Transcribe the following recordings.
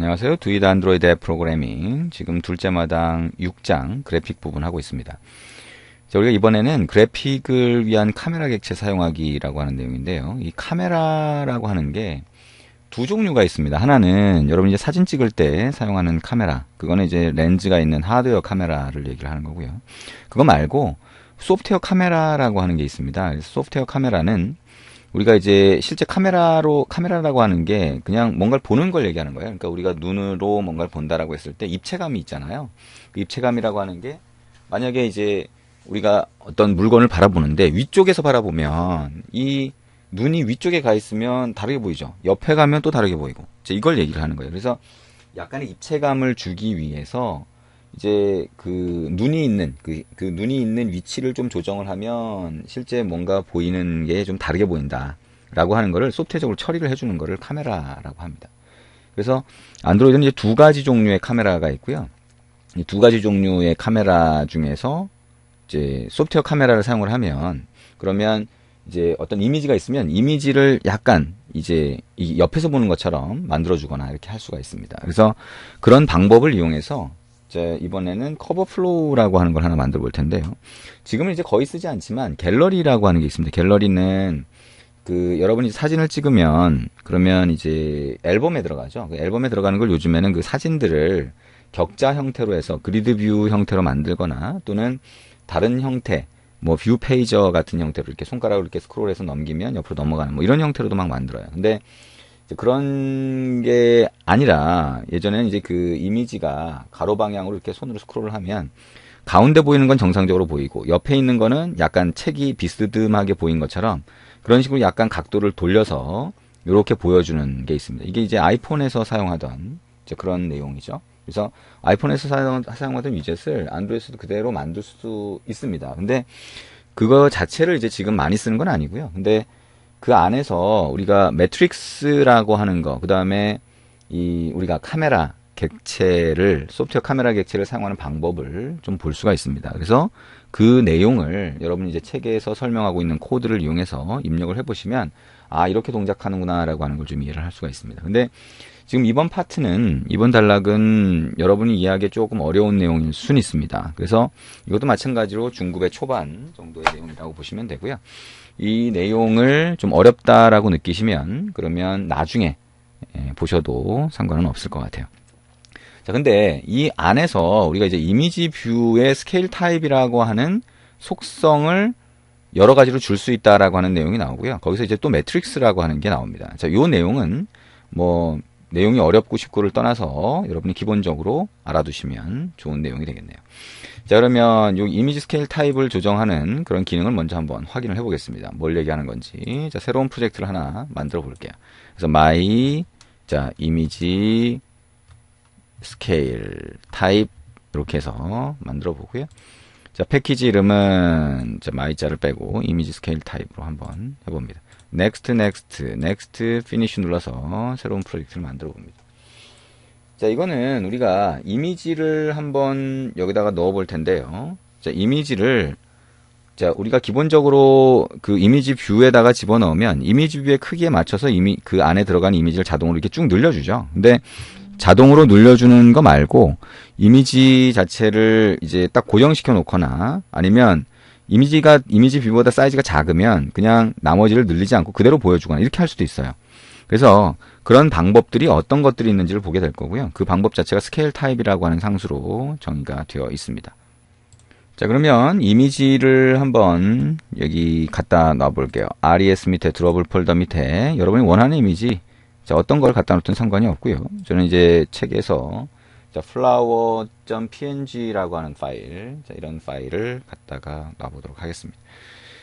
안녕하세요. 두이드 안드로이드 앱 프로그래밍. 지금 둘째 마당 6장 그래픽 부분 하고 있습니다. 자, 우리가 이번에는 그래픽을 위한 카메라 객체 사용하기라고 하는 내용인데요. 이 카메라라고 하는 게 두 종류가 있습니다. 하나는 여러분 이제 사진 찍을 때 사용하는 카메라. 그거는 이제 렌즈가 있는 하드웨어 카메라를 얘기를 하는 거고요. 그거 말고 소프트웨어 카메라라고 하는 게 있습니다. 소프트웨어 카메라는 우리가 이제 실제 카메라로 카메라라고 하는 게 그냥 뭔가를 보는 걸 얘기하는 거예요. 그러니까 우리가 눈으로 뭔가를 본다라고 했을 때 입체감이 있잖아요. 그 입체감이라고 하는 게 만약에 이제 우리가 어떤 물건을 바라보는데 위쪽에서 바라보면 이 눈이 위쪽에 가 있으면 다르게 보이죠. 옆에 가면 또 다르게 보이고. 이걸 얘기를 하는 거예요. 그래서 약간의 입체감을 주기 위해서 이제 그 눈이 있는 그, 그 눈이 있는 위치를 좀 조정을 하면 실제 뭔가 보이는 게 좀 다르게 보인다라고 하는 거를 소프트웨어적으로 처리를 해주는 거를 카메라라고 합니다. 그래서 안드로이드는 이제 두 가지 종류의 카메라가 있고요. 이 두 가지 종류의 카메라 중에서 이제 소프트웨어 카메라를 사용을 하면 그러면 이제 어떤 이미지가 있으면 이미지를 약간 이제 이 옆에서 보는 것처럼 만들어주거나 이렇게 할 수가 있습니다. 그래서 그런 방법을 이용해서 이제 이번에는 커버 플로우라고 하는 걸 하나 만들어 볼 텐데요. 지금은 이제 거의 쓰지 않지만 갤러리라고 하는 게 있습니다. 갤러리는 그 여러분이 사진을 찍으면 그러면 이제 앨범에 들어가죠. 그 앨범에 들어가는 걸 요즘에는 그 사진들을 격자 형태로 해서 그리드 뷰 형태로 만들거나 또는 다른 형태 뭐 뷰 페이저 같은 형태로 이렇게 손가락으로 이렇게 스크롤해서 넘기면 옆으로 넘어가는 뭐 이런 형태로도 막 만들어요. 근데 그런 게 아니라 예전에는 이제 그 이미지가 가로 방향으로 이렇게 손으로 스크롤을 하면 가운데 보이는 건 정상적으로 보이고 옆에 있는 거는 약간 책이 비스듬하게 보인 것처럼 그런 식으로 약간 각도를 돌려서 이렇게 보여주는 게 있습니다. 이게 이제 아이폰에서 사용하던 이제 그런 내용이죠. 그래서 아이폰에서 사용, 사용하던 위젯을 안드로이드에서도 그대로 만들 수 있습니다. 근데 그거 자체를 이제 지금 많이 쓰는 건 아니고요. 근데 그 안에서 우리가 매트릭스라고 하는 거, 그 다음에 이 우리가 카메라 객체를 소프트웨어 카메라 객체를 사용하는 방법을 좀 볼 수가 있습니다. 그래서 그 내용을 여러분 이제 책에서 설명하고 있는 코드를 이용해서 입력을 해보시면 아 이렇게 동작하는구나라고 하는 걸 좀 이해를 할 수가 있습니다. 근데 지금 이번 파트는 이번 단락은 여러분이 이해하기 조금 어려운 내용일 순 있습니다. 그래서 이것도 마찬가지로 중급의 초반 정도의 내용이라고 보시면 되고요. 이 내용을 좀 어렵다라고 느끼시면 그러면 나중에 예, 보셔도 상관은 없을 것 같아요. 자, 근데 이 안에서 우리가 이제 이미지 뷰의 스케일 타입이라고 하는 속성을 여러 가지로 줄 수 있다라고 하는 내용이 나오고요. 거기서 이제 또 매트릭스라고 하는 게 나옵니다. 자, 요 내용은 뭐 내용이 어렵고 쉽고를 떠나서 여러분이 기본적으로 알아두시면 좋은 내용이 되겠네요. 자 그러면 이 이미지 스케일 타입을 조정하는 그런 기능을 먼저 한번 확인을 해 보겠습니다. 뭘 얘기하는 건지. 자 새로운 프로젝트를 하나 만들어 볼게요. 그래서 my 자 이미지 스케일 타입 이렇게 해서 만들어 보고요. 자 패키지 이름은 자 my자를 빼고 이미지 스케일 타입으로 한번 해봅니다. next next next finish 눌러서 새로운 프로젝트를 만들어 봅니다. 자, 이거는 우리가 이미지를 한번 여기다가 넣어 볼 텐데요. 자, 이미지를 자, 우리가 기본적으로 그 이미지 뷰에다가 집어넣으면 이미지 뷰의 크기에 맞춰서 이미 그 안에 들어간 이미지를 자동으로 이렇게 쭉 늘려주죠. 근데 자동으로 늘려주는 거 말고 이미지 자체를 이제 딱 고정시켜 놓거나 아니면 이미지가 이미지 뷰보다 사이즈가 작으면 그냥 나머지를 늘리지 않고 그대로 보여주거나 이렇게 할 수도 있어요. 그래서 그런 방법들이 어떤 것들이 있는지를 보게 될 거고요. 그 방법 자체가 스케일 타입이라고 하는 상수로 정의가 되어 있습니다. 자 그러면 이미지를 한번 여기 갖다 놔 볼게요. RES 밑에 드러블 폴더 밑에 여러분이 원하는 이미지 자 어떤 걸 갖다 놓든 상관이 없고요. 저는 이제 책에서 자 flower.png라고 하는 파일 자 이런 파일을 갖다가 놔보도록 하겠습니다.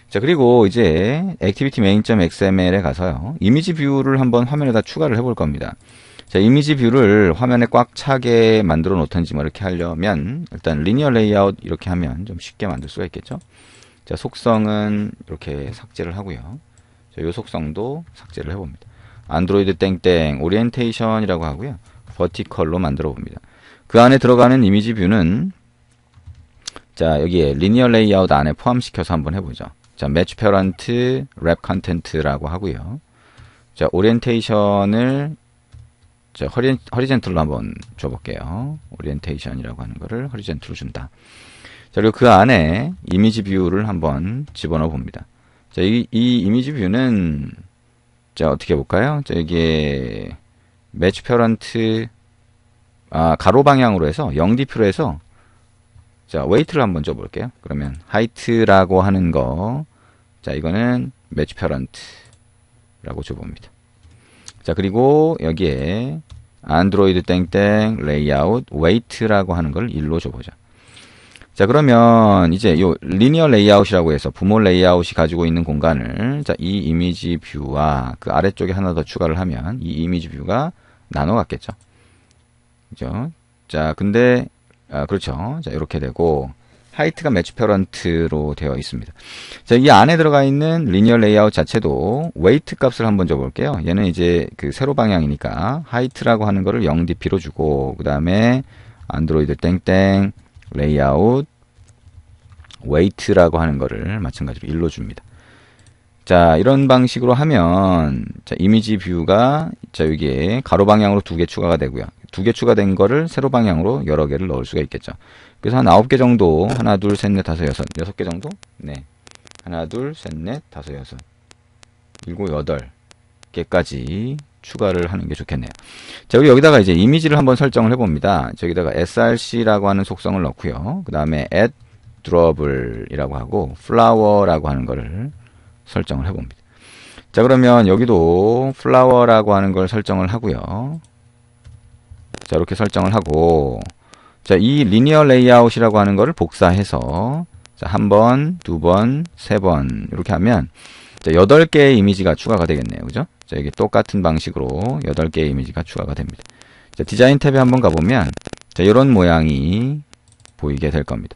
자, 그리고 이제 activity main.xml에 가서요. 이미지 뷰를 한번 화면에다 추가를 해볼 겁니다. 자, 이미지 뷰를 화면에 꽉 차게 만들어 놓던지 뭐 이렇게 하려면 일단 리니어 레이아웃 이렇게 하면 좀 쉽게 만들 수가 있겠죠. 자, 속성은 이렇게 삭제를 하고요. 자, 요 속성도 삭제를 해봅니다. 안드로이드 땡땡 오리엔테이션이라고 하고요. 버티컬로 만들어 봅니다. 그 안에 들어가는 이미지 뷰는 자, 여기에 리니어 레이아웃 안에 포함시켜서 한번 해보죠. 자, 매치 페런트 랩 컨텐트라고 하고요. 자, 오리엔테이션을 자, 허리, 허리젠틀로 한번 줘볼게요. 오리엔테이션이라고 하는 거를 허리젠틀로 준다. 자, 그리고 그 안에 이미지 뷰를 한번 집어넣어 봅니다. 자, 이, 이 이미지 뷰는, 자, 어떻게 해볼까요? 자, 이게, 매치 페런트, 아, 가로 방향으로 해서, 0dp로 해서, 자, 웨이트를 한번 줘 볼게요. 그러면, 하이트라고 하는 거, 자, 이거는 매치 페런트라고 줘 봅니다. 자, 그리고 여기에 안드로이드 땡땡 레이아웃 웨이트라고 하는 걸 1로 줘 보자. 자, 그러면 이제 요 리니어 레이아웃이라고 해서 부모 레이아웃이 가지고 있는 공간을 자, 이 이미지 뷰와 그 아래쪽에 하나 더 추가를 하면 이 이미지 뷰가 나눠 갔겠죠. 그죠? 자, 근데 아, 그렇죠. 자, 이렇게 되고 하이트가 매치 페런트로 되어 있습니다. 자, 이 안에 들어가 있는 리니어 레이아웃 자체도 웨이트 값을 한번 줘볼게요. 얘는 이제 그 세로 방향이니까 하이트라고 하는 거를 0dp로 주고 그 다음에 안드로이드 땡땡 레이아웃 웨이트라고 하는 거를 마찬가지로 1로 줍니다. 자, 이런 방식으로 하면 자, 이미지 뷰가 자, 여기에 가로 방향으로 두 개 추가가 되고요. 두 개 추가된 거를 세로 방향으로 여러 개를 넣을 수가 있겠죠. 그래서 한 9개 정도 하나, 둘, 셋, 넷, 다섯, 여섯 여섯 개 정도? 네. 하나, 둘, 셋, 넷, 다섯, 여섯 일곱, 여덟 개까지 추가를 하는 게 좋겠네요. 자, 여기다가 이제 이미지를 한번 설정을 해봅니다. 저기다가 src라고 하는 속성을 넣고요. 그 다음에 add drawable이라고 하고 flower라고 하는 거를 설정을 해봅니다. 자, 그러면 여기도 flower라고 하는 걸 설정을 하고요. 자, 이렇게 설정을 하고 자, 이 리니어 레이아웃이라고 하는 거를 복사해서 자, 한 번, 두 번, 세 번 이렇게 하면 자, 8개의 이미지가 추가가 되겠네요. 그죠? 자, 이게 똑같은 방식으로 8개의 이미지가 추가가 됩니다. 자, 디자인 탭에 한번 가보면 자, 이런 모양이 보이게 될 겁니다.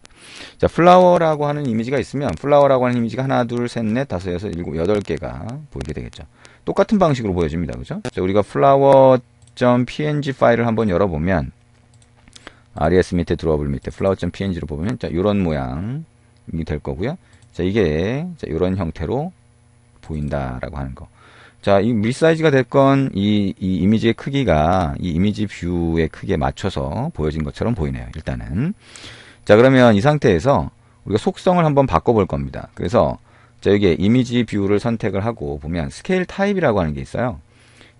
자, 플라워라고 하는 이미지가 있으면 플라워라고 하는 이미지가 하나, 둘, 셋, 넷, 다섯, 여섯, 일곱, 여덟 개가 보이게 되겠죠. 똑같은 방식으로 보여집니다. 그죠? 자, 우리가 flower.png 파일을 한번 열어보면 res 밑에 드로블 밑에 flower.png로 보면 자, 이런 모양이 될 거고요. 자, 이게 자, 이런 형태로 보인다라고 하는 거. 자, 이 밀사이즈가 됐건 이, 이 이미지의 크기가 이 이미지 뷰의 크기에 맞춰서 보여진 것처럼 보이네요. 일단은. 자, 그러면 이 상태에서 우리가 속성을 한번 바꿔볼 겁니다. 그래서 자, 여기에 이미지 뷰를 선택을 하고 보면 스케일 타입이라고 하는 게 있어요.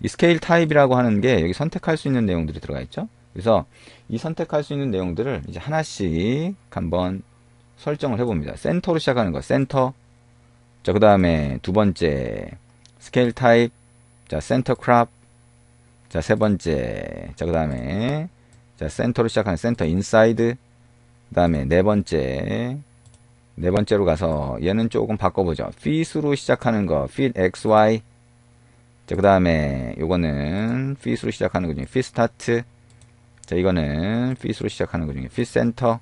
이 스케일 타입이라고 하는 게 여기 선택할 수 있는 내용들이 들어가 있죠. 그래서 이 선택할 수 있는 내용들을 이제 하나씩 한번 설정을 해봅니다. 센터로 시작하는 거, 센터. 자, 그 다음에 두 번째, 스케일 타입, 자, 센터 크랍, 자, 세 번째, 자, 그 다음에, 자, 센터로 시작하는 센터 인사이드, 그 다음에 네 번째, 네 번째로 가서 얘는 조금 바꿔보죠. fit으로 시작하는 거, fit xy, 자, 그 다음에 요거는 fit으로 시작하는 거 중에 fit start, 자, 이거는 fit으로 시작하는 거 중에 fit center,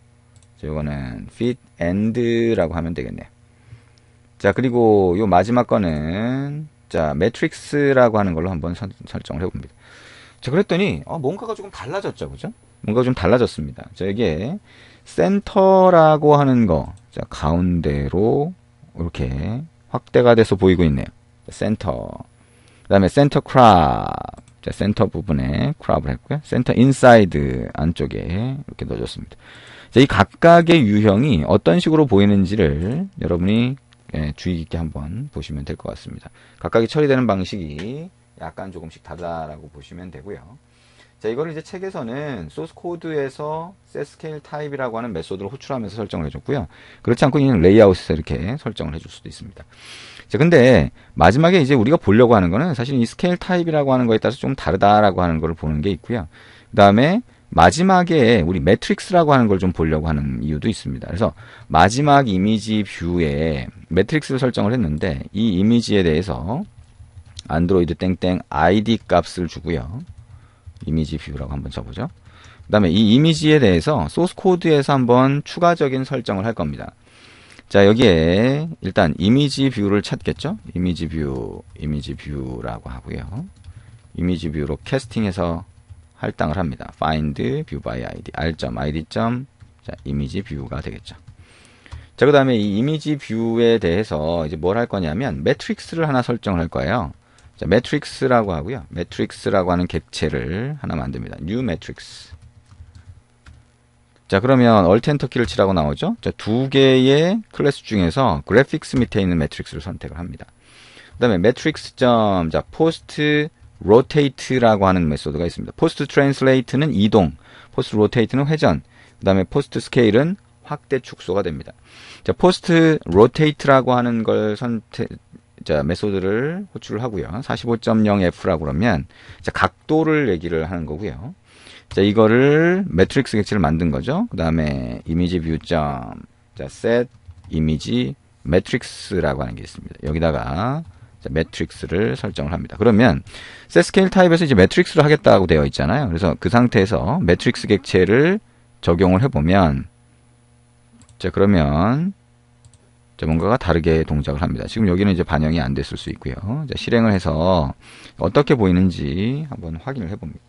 자, 요거는 fit end라고 하면 되겠네요. 자, 그리고 요 마지막 거는 자, 매트릭스라고 하는 걸로 한번 선, 설정을 해봅니다. 자, 그랬더니, 어, 뭔가가 조금 달라졌죠. 그죠? 뭔가가 좀 달라졌습니다. 자, 이게, 센터라고 하는 거, 자, 가운데로, 이렇게, 확대가 돼서 보이고 있네요. 센터. 그 다음에 센터 크랍. 자, 센터 부분에 크랍을 했고요. 센터 인사이드 안쪽에 이렇게 넣어줬습니다. 자, 이 각각의 유형이 어떤 식으로 보이는지를 여러분이 예, 주의 깊게 한번 보시면 될 것 같습니다. 각각이 처리되는 방식이 약간 조금씩 다르다라고 보시면 되고요. 자, 이거를 이제 책에서는 소스 코드에서 setScale type이라고 하는 메소드를 호출하면서 설정을 해줬고요. 그렇지 않고 그냥 레이아웃에서 이렇게 설정을 해줄 수도 있습니다. 자, 근데 마지막에 이제 우리가 보려고 하는 거는 사실 이 스케일 타입이라고 하는 거에 따라서 좀 다르다라고 하는 걸 보는 게 있고요. 그 다음에 마지막에 우리 매트릭스라고 하는 걸 좀 보려고 하는 이유도 있습니다. 그래서 마지막 이미지 뷰에 매트릭스를 설정을 했는데 이 이미지에 대해서 안드로이드 땡땡 id 값을 주고요. 이미지 뷰라고 한번 쳐보죠. 그 다음에 이 이미지에 대해서 소스 코드에서 한번 추가적인 설정을 할 겁니다. 자 여기에 일단 이미지 뷰를 찾겠죠. 이미지 뷰, 이미지 뷰라고 하고요. 이미지 뷰로 캐스팅해서 할당을 합니다. find view by id r.id. 자, 이미지 뷰가 되겠죠. 자, 그 다음에 이 이미지 뷰에 대해서 이제 뭘 할 거냐면 매트릭스를 하나 설정을 할 거예요. 자, 매트릭스라고 하고요. 매트릭스라고 하는 객체를 하나 만듭니다. new matrix. 자, 그러면 얼트 엔터 키를 치라고 나오죠? 자, 두 개의 클래스 중에서 그래픽스 밑에 있는 매트릭스를 선택을 합니다. 그 다음에 매트릭스 점 자, 포스트 로테이트라고 하는 메소드가 있습니다. 포스트 트랜슬레이트는 이동, 포스트 로테이트는 회전, 그 다음에 포스트 스케일은 확대 축소가 됩니다. 자, 포스트 로테이트라고 하는 걸 선택 자, 메소드를 호출을 하고요. 45.0F라고 그러면 자, 각도를 얘기를 하는 거고요. 자, 이거를 매트릭스 객체를 만든 거죠. 그 다음에 이미지 뷰 점, 자, set 이미지 매트릭스라고 하는 게 있습니다. 여기다가 자, 매트릭스를 설정을 합니다. 그러면 set scale 타입에서 이제 매트릭스를 하겠다고 되어 있잖아요. 그래서 그 상태에서 매트릭스 객체를 적용을 해보면 자, 그러면 자, 뭔가가 다르게 동작을 합니다. 지금 여기는 이제 반영이 안 됐을 수 있고요. 자, 실행을 해서 어떻게 보이는지 한번 확인을 해봅니다.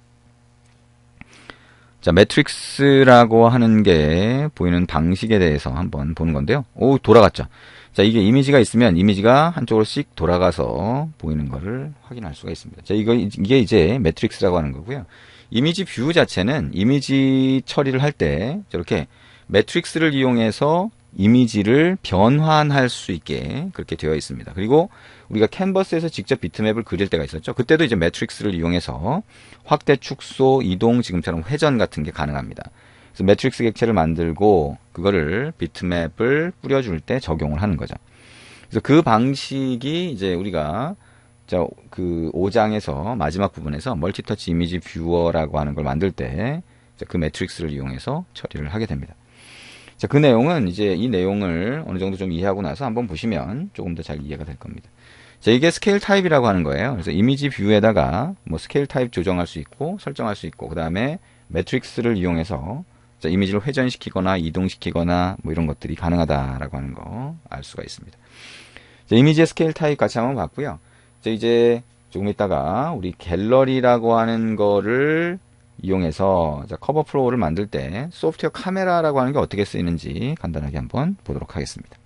자, 매트릭스라고 하는 게 보이는 방식에 대해서 한번 보는 건데요. 오, 돌아갔죠. 자, 이게 이미지가 있으면 이미지가 한쪽으로씩 돌아가서 보이는 것을 확인할 수가 있습니다. 자, 이거, 이게 이제 매트릭스라고 하는 거고요. 이미지 뷰 자체는 이미지 처리를 할 때 저렇게 매트릭스를 이용해서 이미지를 변환할 수 있게 그렇게 되어 있습니다. 그리고 우리가 캔버스에서 직접 비트맵을 그릴 때가 있었죠. 그때도 이제 매트릭스를 이용해서 확대, 축소, 이동, 지금처럼 회전 같은 게 가능합니다. 그래서 매트릭스 객체를 만들고 그거를 비트맵을 뿌려줄 때 적용을 하는 거죠. 그래서 그 방식이 이제 우리가 자, 그 5장에서 마지막 부분에서 멀티터치 이미지 뷰어라고 하는 걸 만들 때 그 매트릭스를 이용해서 처리를 하게 됩니다. 자, 그 내용은 이제 이 내용을 어느 정도 좀 이해하고 나서 한번 보시면 조금 더 잘 이해가 될 겁니다. 자, 이게 스케일 타입이라고 하는 거예요. 그래서 이미지 뷰에다가 뭐 스케일 타입 조정할 수 있고 설정할 수 있고 그 다음에 매트릭스를 이용해서 자, 이미지를 회전시키거나 이동시키거나 뭐 이런 것들이 가능하다라고 하는 거 알 수가 있습니다. 자, 이미지의 스케일 타입 같이 한번 봤고요. 자, 이제 조금 있다가 우리 갤러리라고 하는 거를 이용해서 커버 플로우를 만들 때 소프트웨어 카메라라고 하는 게 어떻게 쓰이는지 간단하게 한번 보도록 하겠습니다.